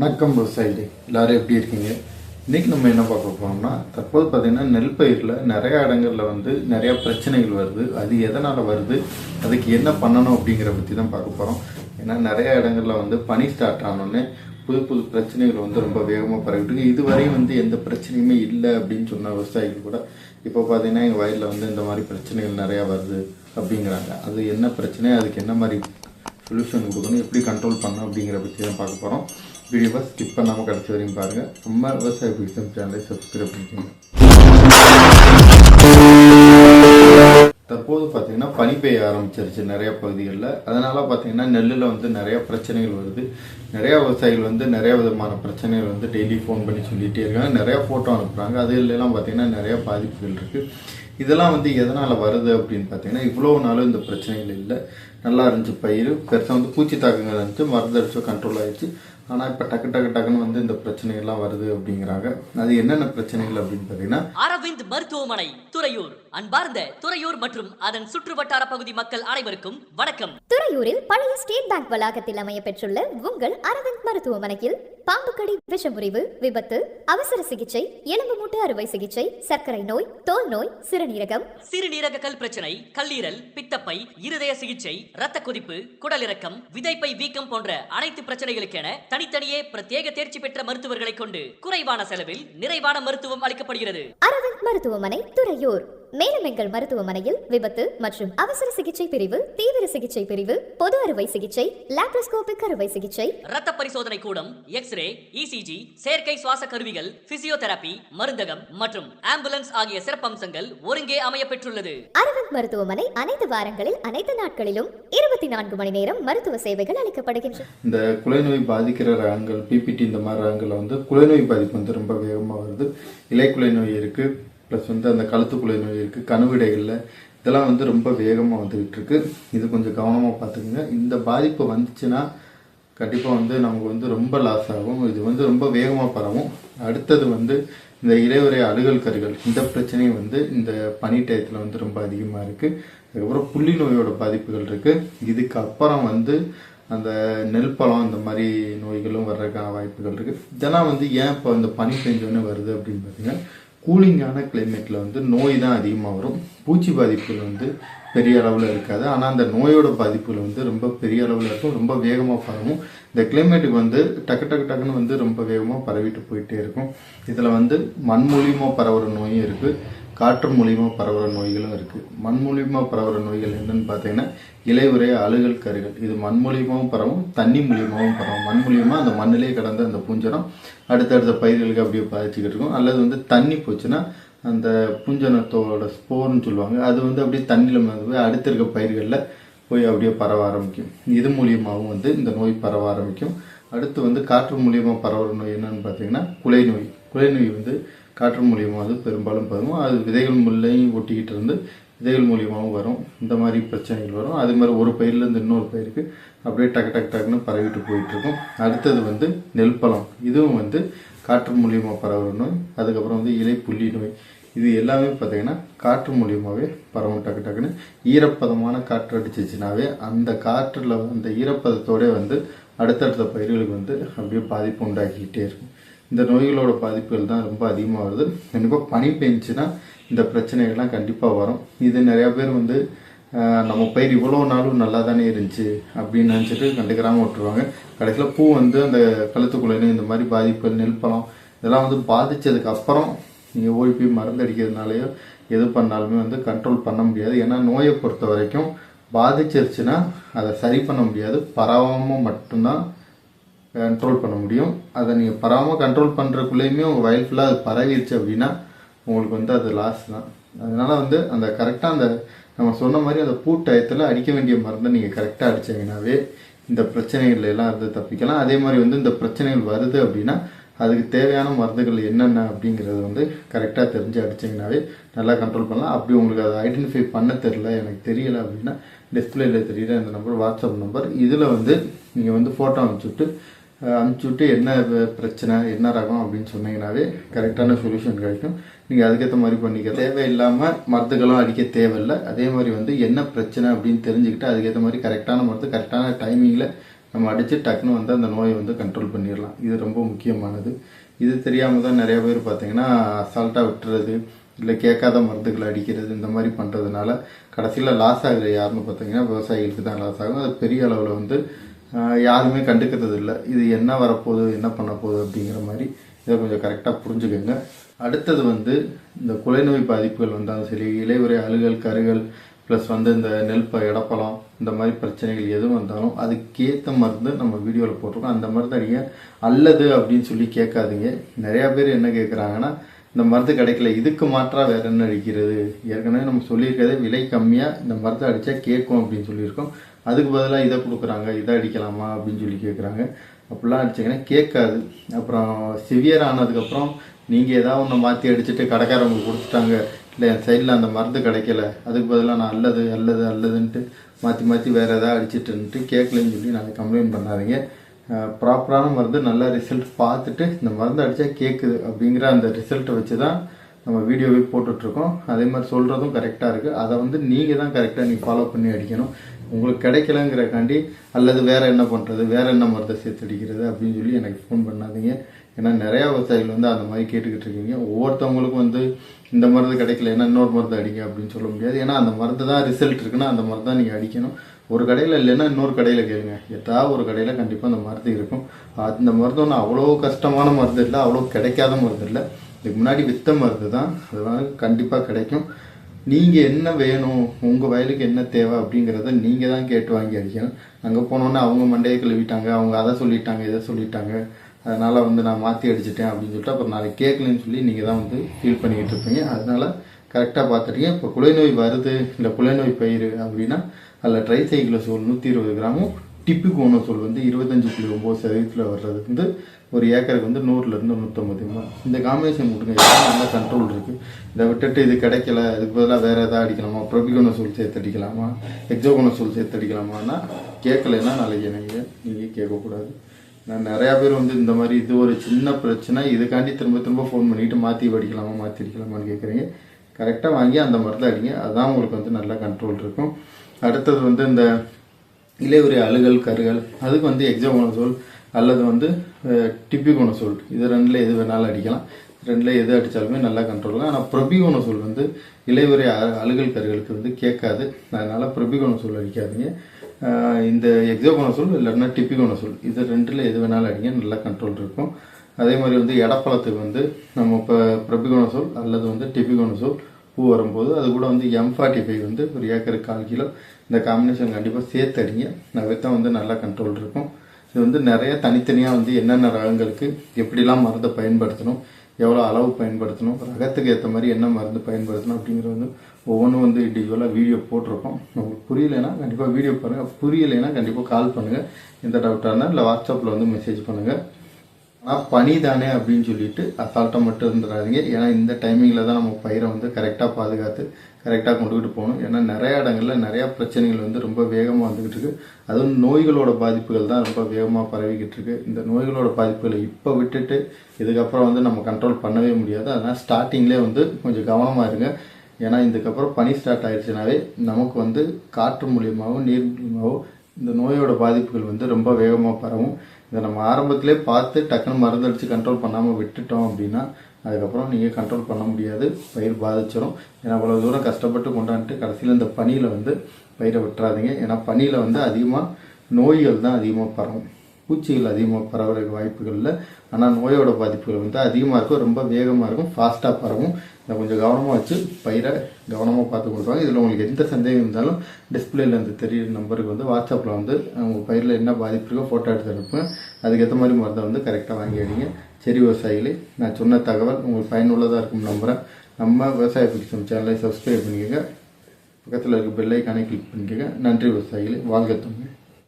வணக்கம் விவசாயிகளே. எல்லாரும் எப்படி இருக்கீங்க? இன்னைக்கு நம்ம என்ன பார்க்க போறோம்னா தற்போது பார்த்தீங்கன்னா நெல் பயிரில் நிறைய இடங்கள்ல வந்து நிறைய பிரச்சனைகள் வருது. அது எதனால வருது? அதுக்கு என்ன பண்ணணும் அப்படிங்கிற பற்றி தான் பார்க்க போறோம். ஏன்னா நிறைய இடங்கள்ல வந்து பனி ஸ்டார்ட் ஆனோடனே புது புது பிரச்சனைகள் வந்து ரொம்ப வேகமாக பரவிட்டு இருக்கு. இதுவரையும் வந்து எந்த பிரச்சனையுமே இல்லை அப்படின்னு சொன்ன விவசாயிகள் கூட இப்போ பார்த்தீங்கன்னா எங்கள் வயலில் வந்து இந்த மாதிரி பிரச்சனைகள் நிறையா வருது அப்படிங்கிறாங்க. அது என்ன பிரச்சனை? அதுக்கு என்ன மாதிரி சொல்யூஷன் கொடுக்கணும்? எப்படி கண்ட்ரோல் பண்ணணும் அப்படிங்கிற பற்றி தான் பார்க்க போகிறோம் வீடியோவை ஸ்கிப் பண்ணாமல் கடைசி வரையும் பாருங்கள் நம்ம விவசாய பிடிச்சம் சேனலை சப்ஸ்கிரைப் பண்ணிக்கோங்க. தற்போது பார்த்தீங்கன்னா பனி பெய்ய ஆரம்பிச்சிருச்சு நிறைய பகுதிகளில். அதனால பார்த்தீங்கன்னா நெல்லில் வந்து நிறைய பிரச்சனைகள் வருது. நிறைய விவசாயிகள் வந்து நிறைய விதமான பிரச்சனைகள் வந்து டெய்லி ஃபோன் பண்ணி சொல்லிகிட்டே இருக்காங்க. நிறைய ஃபோட்டோ அனுப்புகிறாங்க இல்லைலாம் பார்த்தீங்கன்னா நிறைய பாதிப்புகள் இருக்குது இதெல்லாம் வந்து எதனால் வருது அப்படின்னு பார்த்தீங்கன்னா இவ்வளோ நாளும் இந்த பிரச்சனைகள் இல்லை. நல்லா இருந்துச்சு பயிர். பெருசாக வந்து பூச்சி தாக்கங்கள் இருந்துச்சு. மருந்து அடிச்சோ கண்ட்ரோல் ஆயிடுச்சு. ஆனால் இப்போ டக்கு டக்கு டக்குன்னு வந்து இந்த பிரச்சனைகள்லாம் வருது அப்படிங்கிறாங்க. அது என்னென்ன பிரச்சனைகள் அப்படின்னு பார்த்தீங்கன்னா அரவிந்த் மருத்துவமனை துறையூர். அன்பார்ந்த துறையூர் மற்றும் அதன் சுற்றுவட்டார பகுதி மக்கள் அனைவருக்கும் வணக்கம். துறையூரில் பழைய ஸ்டேட் பேங்க் வளாகத்தில் அமைய பெற்றுள்ள உங்கள் அரவிந்த் மருத்துவமனையில் பாம்புக்கடி விஷமுறிவு விபத்து அவசர சிகிச்சை எலும்பு மூட்டு அறுவை சிகிச்சை சர்க்கரை நோய் தோல் நோய் சிறுநீரகம். சிறுநீரக கல் பிரச்சனை கல்லீரல் பித்தப்பை இருதய சிகிச்சை இரத்த கொதிப்பு குடலிறக்கம் விதைப்பை வீக்கம் போன்ற அனைத்து பிரச்சனைகளுக்கென தனித்தனியே பிரத்யேக தேர்ச்சி பெற்ற மருத்துவர்களை கொண்டு குறைவான செலவில் நிறைவான மருத்துவம் அளிக்கப்படுகிறது. அரவிந்த் மருத்துவமனை துறையூர். மேலும் எங்கள் மருத்துவமனையில் விபத்து மற்றும் அவசர சிகிச்சை பிரிவு தீவிர சிகிச்சை பிரிவு பொது அறுவை சிகிச்சை லாப்ரோஸ்கோபிக் அறுவை சிகிச்சை. இரத்த பரிசோதனை கூடம் எக்ஸ்ரே இசிஜி செயற்கை சுவாச கருவிகள் பிசியோதெரபி மருந்தகம் மற்றும் ஆம்புலன்ஸ் ஆகிய சிறப்பம்சங்கள் ஒருங்கே அமைய பெற்றுள்ளது அரவிந்த் மருத்துவமனை அனைத்து வாரங்களில் அனைத்து நாட்களிலும் இருபத்தி நான்கு மணி நேரம் மருத்துவ சேவைகள் அளிக்கப்படுகின்றன. இந்த குலைநோய் பாதிக்கிற ரகங்கள் பிபிடி இந்த மாதிரி ரகங்களில் வந்து குலைநோய் பாதிப்பு வந்து ரொம்ப வேகமாக வருது. இலை குலைநோய் இருக்குது ப்ளஸ் வந்து அந்த கழுத்துக்குழி நோய் இருக்குது கணுவிடைகளில். இதெல்லாம் வந்து ரொம்ப வேகமாக வந்துக்கிட்டு இருக்கு இது கொஞ்சம் கவனமாக பார்த்துக்குங்க. இந்த பாதிப்பு வந்துச்சுன்னா கண்டிப்பாக வந்து நமக்கு வந்து ரொம்ப லாஸ் ஆகும். இது வந்து ரொம்ப வேகமாக பரவும். அடுத்தது வந்து இந்த இலையுறை அழுகல் கருகள் இந்த பிரச்சனையும் வந்து இந்த பனி டயத்தில் வந்து ரொம்ப அதிகமாக இருக்குது அதுக்கப்புறம் புள்ளி நோயோட பாதிப்புகள் இருக்குது இதுக்கு அப்புறம் வந்து அந்த நெல் பழம் இந்த மாதிரி நோய்களும் வர்றதுக்கான வாய்ப்புகள் இருக்குது இதெல்லாம் வந்து ஏன் இப்போ இந்த பனி பெஞ்சோன்னு வருது அப்படின்னு பார்த்தீங்கன்னா கூலிங்கான கிளைமேட்டில் வந்து நோய் தான் அதிகமாக வரும். பூச்சி பாதிப்புகள் வந்து பெரிய அளவில் இருக்காது. ஆனால் அந்த நோயோட பாதிப்புகள் வந்து ரொம்ப பெரிய அளவில் இருக்கும். ரொம்ப வேகமாக பரவும். இந்த கிளைமேட்டுக்கு வந்து டக்கு டக்கு டக்குன்னு வந்து ரொம்ப வேகமாக பரவிட்டு போயிட்டே இருக்கும். இதில் வந்து மண் மூலியமாக பரவுகிற நோயும் இருக்குது காற்று மூலியமாக பரவுற நோய்களும் இருக்குது மண் மூலியமாக பரவுற நோய்கள் என்னன்னு பார்த்தீங்கன்னா இலையுறை அழுகல் கருகள் இது மண் மூலியமாகவும் பரவும் தண்ணி மூலியமாகவும் பரவும். மண் மூலியமாக அந்த மண்ணிலே கடந்த அந்த பூஞ்சனம் அடுத்தடுத்த பயிர்களுக்கு அப்படியே பாதிச்சுக்கிட்டு இருக்கும். அல்லது வந்து தண்ணி போச்சுன்னா அந்த பூஞ்சனத்தோட ஸ்போர்னு சொல்லுவாங்க அது வந்து அப்படியே தண்ணியில் வந்து போய் அடுத்த இருக்க பயிர்களில் போய் அப்படியே பரவ ஆரம்பிக்கும். இது மூலியமாகவும் வந்து இந்த நோய் பரவ ஆரம்பிக்கும். அடுத்து வந்து காற்று மூலியமாக பரவுற நோய் என்னன்னு பார்த்தீங்கன்னா குலை நோய் குலை நோய் வந்து காற்று மூலியமாக வந்து பெரும்பாலும் பரவும் அது விதைகள் முள்ளையும் ஒட்டிக்கிட்டு இருந்து விதைகள் மூலியமாகவும் வரும். இந்த மாதிரி பிரச்சனைகள் வரும். அது மாதிரி ஒரு பயிர்லேருந்து இன்னொரு பயிருக்கு அப்படியே டக்கு டக்கு டக்குன்னு பரவிட்டு போயிட்டுருக்கும் அடுத்தது வந்து நெல் பழம். இதுவும் வந்து காற்று மூலியமாக பரவுற நோய் அதுக்கப்புறம் வந்து இலை புள்ளி நோய். இது எல்லாமே பார்த்தீங்கன்னா காற்று மூலியமாகவே பரவும். டக்கு டக்குன்னு ஈரப்பதமான காற்று அடிச்சிச்சுனாவே அந்த காற்றில் அந்த ஈரப்பதத்தோடே வந்து அடுத்தடுத்த பயிர்களுக்கு வந்து அப்படியே பாதிப்பு உண்டாக்கிக்கிட்டே இருக்கும். இந்த நோய்களோட பாதிப்புகள் தான் ரொம்ப அதிகமாக வருது. கண்டிப்பாக பனி பெஞ்சுன்னா இந்த பிரச்சனைகள்லாம் கண்டிப்பாக வரும். இது நிறையா பேர் வந்து நம்ம பயிர் இவ்வளோ நாளும் நல்லா தானே இருந்துச்சு அப்படின்னு நினச்சிட்டு கண்டுக்கிறாமல் விட்டுருவாங்க. கடைசியில் பூ வந்து அந்த கழுத்துக்குள்ளே இந்த மாதிரி பாதிப்புகள் நெல் பழம் இதெல்லாம் வந்து பாதித்ததுக்கு அப்புறம் நீங்கள் ஓடி போய் மருந்தடிக்கிறதுனாலையோ எது பண்ணாலுமே வந்து கண்ட்ரோல் பண்ண முடியாது. ஏன்னா நோயை பொறுத்த வரைக்கும் பாதிச்சிருச்சுன்னா அதை சரி பண்ண முடியாது. பரவாமல் மட்டும்தான் கண்ட்ரோல் பண்ண முடியும். அதை நீங்கள் பராமல் கண்ட்ரோல் பண்ணுறக்குள்ளேயுமே உங்கள் வயல் ஃபுல்லாக அது பரவிடுச்சு அப்படின்னா உங்களுக்கு வந்து அது லாஸ் தான். அதனால் வந்து அந்த கரெக்டாக அந்த நம்ம சொன்ன மாதிரி அந்த பூ டயத்தில் அடிக்க வேண்டிய மருந்தை நீங்கள் கரெக்டாக அடிச்சீங்கன்னாவே இந்த பிரச்சனைகள் எல்லாம் இருந்து தப்பிக்கலாம். அதே மாதிரி வந்து இந்த பிரச்சனைகள் வருது அப்படின்னா அதுக்கு தேவையான மருந்துகள் என்னென்ன அப்படிங்கிறத வந்து கரெக்டாக தெரிஞ்சு அடிச்சிங்கனாவே நல்லா கண்ட்ரோல் பண்ணலாம். அப்படி உங்களுக்கு அதை ஐடென்டிஃபை பண்ண தெரில எனக்கு தெரியலை அப்படின்னா டிஸ்பிளேல தெரியுற இந்த நம்பர் வாட்ஸ்அப் நம்பர் இதில் வந்து நீங்கள் வந்து ஃபோட்டோ அனுப்பிச்சுட்டு அனுப்பிச்சு விட்டு என்ன பிரச்சனை என்ன ரகம் அப்படின்னு சொன்னீங்கன்னாவே கரெக்டான சொல்யூஷன் கிடைக்கும். நீங்கள் அதுக்கேற்ற மாதிரி பண்ணிக்க. தேவையில்லாமல் மருந்துகளும் அடிக்க தேவையில்லை. அதே மாதிரி வந்து என்ன பிரச்சனை அப்படின்னு தெரிஞ்சுக்கிட்டு அதுக்கேற்ற மாதிரி கரெக்டான மருந்து கரெக்டான டைமிங்கில் நம்ம அடித்து டக்குன்னு வந்து அந்த நோயை வந்து கண்ட்ரோல் பண்ணிடலாம். இது ரொம்ப முக்கியமானது. இது தெரியாமல் தான் நிறைய பேர் பார்த்தீங்கன்னா அசால்ட்டாக விட்டுறது இல்லை கேட்காத மருந்துகளை அடிக்கிறது இந்த மாதிரி பண்ணுறதுனால கடைசியில் லாஸ் ஆகுற யாருன்னு பார்த்தீங்கன்னா விவசாயிகளுக்கு தான் லாஸ் ஆகும். அது பெரிய அளவில் வந்து யாருமே கண்டுக்கிறது இல்லை இது என்ன வரப்போகுது என்ன பண்ண போகுது அப்படிங்கிற மாதிரி இதை கொஞ்சம் கரெக்டாக புரிஞ்சுக்கோங்க. அடுத்தது வந்து இந்த குலைநோய் பாதிப்புகள் வந்தாலும் சரி இலையுறை அழுகல் கருகல் ப்ளஸ் வந்து இந்த நெல் ப இடப்பழம் இந்த மாதிரி பிரச்சனைகள் எது வந்தாலும் அதுக்கேற்ற மருந்து நம்ம வீடியோவில் போட்டிருக்கோம். அந்த மருந்து நீங்கள் அல்லது அப்படின்னு சொல்லி கேட்காதீங்க. நிறையா பேர் என்ன கேட்குறாங்கன்னா இந்த மருந்து கிடைக்கல இதுக்கு மாற்றா வேற என்ன அடிக்கிறது? ஏற்கனவே நம்ம சொல்லியிருக்கதே விலை கம்மியாக இந்த மருந்து அடித்தா கேட்கும் அப்படின்னு சொல்லியிருக்கோம். அதுக்கு பதிலாக இதை கொடுக்குறாங்க இதை அடிக்கலாமா அப்படின்னு சொல்லி கேட்குறாங்க. அப்படிலாம் அடிச்சிங்கன்னா கேட்காது. அப்புறம் சிவியர் ஆனதுக்கப்புறம் நீங்கள் ஏதாவது ஒன்று மாற்றி அடிச்சுட்டு கடைக்காரவங்க கொடுத்துட்டாங்க இல்லை என் சைடில் அந்த மருந்து கிடைக்கல அதுக்கு பதிலாக நான் அல்லது அல்லது அல்லதுன்ட்டு மாற்றி மாற்றி வேறு எதாவது அடிச்சிட்டுன்ட்டு கேட்கலன்னு சொல்லி நாங்கள் கம்ப்ளைண்ட் பண்ணாதீங்க. ப்ராப்பரான மருந்து நல்ல ரிசல்ட் பார்த்துட்டு இந்த மருந்து அடித்தா கேட்குது அப்படிங்கிற அந்த ரிசல்ட்டை வச்சு தான் நம்ம வீடியோவே போட்டுட்ருக்கோம். அதே மாதிரி சொல்கிறதும் கரெக்டாக இருக்குது அதை வந்து நீங்கள் தான் கரெக்டாக நீங்கள் ஃபாலோ பண்ணி அடிக்கணும். உங்களுக்கு கிடைக்கலங்கிறக்காண்டி அல்லது வேறு என்ன பண்ணுறது வேறு என்ன மருந்தை சேர்த்து அடிக்கிறது அப்படின்னு சொல்லி எனக்கு ஃபோன் பண்ணாதீங்க. ஏன்னா நிறையா விவசாயிகள் வந்து அந்த மாதிரி கேட்டுக்கிட்டு இருக்கீங்க. ஒவ்வொருத்தவங்களுக்கும் வந்து இந்த மருந்து கிடைக்கல ஏன்னா இன்னொரு மருந்து அடிங்க அப்படின்னு சொல்ல முடியாது. ஏன்னா அந்த மருந்து தான் ரிசல்ட் இருக்குன்னா அந்த மருந்து தான் நீங்கள் அடிக்கணும். ஒரு கடையில் இல்லைன்னா இன்னொரு கடையில் கேளுங்க. ஏதாவது ஒரு கடையில் கண்டிப்பாக அந்த மருந்து இருக்கும். அந்த மருந்து ஒன்றும் அவ்வளோ கஷ்டமான மருந்து இல்லை அவ்வளோ கிடைக்காத மருந்து இல்லை. இதுக்கு முன்னாடி வித்த மருந்து தான். அதனால கண்டிப்பாக கிடைக்கும். நீங்கள் என்ன வேணும் உங்கள் வயலுக்கு என்ன தேவை அப்படிங்கிறத நீங்கள் தான் கேட்டு வாங்கி அடிக்கணும் அங்கே போனோன்னே அவங்க மண்டையை கழுவிட்டாங்க அவங்க அதை சொல்லிட்டாங்க இதை சொல்லிட்டாங்க. அதனால் வந்து நான் மாற்றி அடிச்சிட்டேன் அப்படின்னு சொல்லிட்டு அப்புறம் நாளைக்கு கேட்கலன்னு சொல்லி நீங்கள் தான் வந்து ஃபீல் பண்ணிக்கிட்டு இருப்பீங்க. அதனால் கரெக்டாக பார்த்துட்டீங்க. இப்போ குலைநோய் வருது இல்லை குலைநோய் பயிர் அப்படின்னா அதில் ட்ரைசைக்ளோசோல் நூற்றி இருபது கிராமும் டிப்பிகோனோசோல் வந்து இருபத்தஞ்சு புள்ளி ஒம்பது சதவீதத்தில் வர்றது வந்து ஒரு ஏக்கருக்கு வந்து நூறுலேருந்து நூற்றம்பது கிராம். இந்த காம்பினேஷன் கொடுங்க நல்லா நல்ல கண்ட்ரோல் இருக்குது இதை விட்டுட்டு இது கிடைக்கல இதுக்கு பதிலாக வேறு எதாவது அடிக்கலாமா? ப்ரொபிகோனோசோல் சேர்த்து அடிக்கலாமா? எக்ஸோகோனோசோல் சேர்த்து அடிக்கலாமான்னா கேட்கலைன்னா நாளைக்கு நீங்கள் நீங்கள் கேட்கக்கூடாது. நான் நிறையா பேர் வந்து இந்த மாதிரி இது ஒரு சின்ன பிரச்சனை இதுக்காண்டி திரும்ப திரும்ப ஃபோன் பண்ணிட்டு மாற்றி அடிக்கலாமா மாற்றி அடிக்கலாமான்னு கேட்குறீங்க. கரெக்டாக வாங்கி அந்த மருந்து அடிங்க. அதுதான் உங்களுக்கு வந்து நல்லா கண்ட்ரோல் இருக்கும். அடுத்தது வந்து இந்த இலையுறை அழுகல் கருகல் அதுக்கு வந்து எக்ஸோகோனசோல் அல்லது வந்து டிப்பிகோனசோல் இது ரெண்டில் எது வேணாலும் அடிக்கலாம். ரெண்டில் எது அடித்தாலுமே நல்லா கண்ட்ரோல் தான் ஆனால் ப்ரொபிகோனசோல் வந்து இலையுறை அ- அழுகல் கருகளுக்கு வந்து கேட்காது. அதனால் ப்ரொபிகோனசோல் அடிக்காதீங்க. இந்த எக்ஸோகோனசோல் இல்லைன்னா டிப்பிகோனசோல் இது ரெண்டில் எது வேணாலும் அடிங்க. நல்லா கண்ட்ரோல் இருக்கும். அதே மாதிரி வந்து எடப்பழத்துக்கு வந்து நம்ம இப்போ ப்ரொபிகோனசோல் அல்லது வந்து டிப்பிகோனசோல் பூ வரும்போது அது கூட வந்து எம் ஃபார்ட்டி ஃபைவ் வந்து ஒரு ஏக்கருக்கு கால் கிலோ. இந்த காம்பினேஷன் கண்டிப்பாக சேர்த்து அடிங்க தான் வந்து நல்லா கண்ட்ரோல் இருக்கும். இது வந்து நிறைய தனித்தனியாக வந்து என்னென்ன ரகங்களுக்கு எப்படிலாம் மருந்தை பயன்படுத்தணும் எவ்வளோ அளவு பயன்படுத்தணும் ரகத்துக்கு ஏற்ற மாதிரி என்ன மருந்து பயன்படுத்தணும் அப்படிங்கிறது வந்து ஒவ்வொன்றும் வந்து இண்டிவிஜுவலாக வீடியோ போட்டிருக்கோம். உங்களுக்கு புரியலைன்னா கண்டிப்பாக வீடியோ பாருங்கள் புரியலைன்னா கண்டிப்பாக கால் பண்ணுங்கள் எந்த டவுட்டாக இருந்தால் இல்லை வாட்ஸ்அப்பில் வந்து மெசேஜ் பண்ணுங்கள் ஆனால் பனி தானே அப்படின்னு சொல்லிட்டு அசால்ட்டாக மட்டும் இருந்துடாதீங்க. ஏன்னா இந்த டைமிங்கில் தான் நம்ம பயிரை வந்து கரெக்டாக பாதுகாத்து கரெக்டாக கொண்டுக்கிட்டு போகணும். ஏன்னா நிறைய இடங்களில் நிறையா பிரச்சனைகள் வந்து ரொம்ப வேகமாக வந்துக்கிட்டு இருக்கு. அதுவும் நோய்களோட பாதிப்புகள் தான் ரொம்ப வேகமாக பரவிக்கிட்டு இருக்கு. இந்த நோய்களோட பாதிப்புகளை இப்போ விட்டுட்டு இதுக்கப்புறம் வந்து நம்ம கண்ட்ரோல் பண்ணவே முடியாது. அதனால் ஸ்டார்டிங்லேயே வந்து கொஞ்சம் கவனமாக இருங்க. ஏன்னா இதுக்கப்புறம் பனி ஸ்டார்ட் ஆயிடுச்சுனாவே நமக்கு வந்து காற்று மூலியமாகவும் நீர் மூலியமாகவும் இந்த நோயோட பாதிப்புகள் வந்து ரொம்ப வேகமாக பரவும். இதை நம்ம ஆரம்பத்திலே பார்த்து டக்குன்னு மருந்தடிச்சு கண்ட்ரோல் பண்ணாமல் விட்டுட்டோம் அப்படின்னா அதுக்கப்புறம் நீங்கள் கண்ட்ரோல் பண்ண முடியாது. பயிர் பாதிச்சிடும் ஏன்னா அவ்வளோ தூரம் கஷ்டப்பட்டு கொண்டாந்துட்டு கடைசியில் இந்த பனியில் வந்து பயிரை விட்டுறாதீங்க. ஏன்னா பனியில் வந்து அதிகமாக நோய்கள் தான் அதிகமாக பரவும். பூச்சிகள் அதிகமாக பரவுறதுக்கு வாய்ப்புகள் இல்லை. ஆனால் நோயோட பாதிப்புகள் வந்து அதிகமாக இருக்கும். ரொம்ப வேகமாக இருக்கும். ஃபாஸ்ட்டாக பரவும். இதை கொஞ்சம் கவனமாக வச்சு பயிரை கவனமாக பார்த்து கொடுப்பாங்க இதில் உங்களுக்கு எந்த சந்தேகம் இருந்தாலும் டிஸ்பிளேல இருந்து தெரியுற நம்பருக்கு வந்து வாட்ஸ்அப்பில் வந்து உங்கள் பயிரில் என்ன பாதிப்பு இருக்கோ ஃபோட்டோ எடுத்து அனுப்புங்க. அதுக்கேற்ற மாதிரி மருந்தை வந்து கரெக்டாக வாங்கி அடிங்க. சரி விவசாயிகளே நான் சொன்ன தகவல் உங்களுக்கு பயனுள்ளதாக இருக்கும் நம்புகிறேன் நம்ம விவசாய பிடிச்சம் சேனலை சப்ஸ்கிரைப் பண்ணிக்கோங்க. பக்கத்தில் இருக்க பெல் கனெக்ட் கிளிக் பண்ணிக்கோங்க. நன்றி விவசாயிகளே. வாழ்க தமிழ்.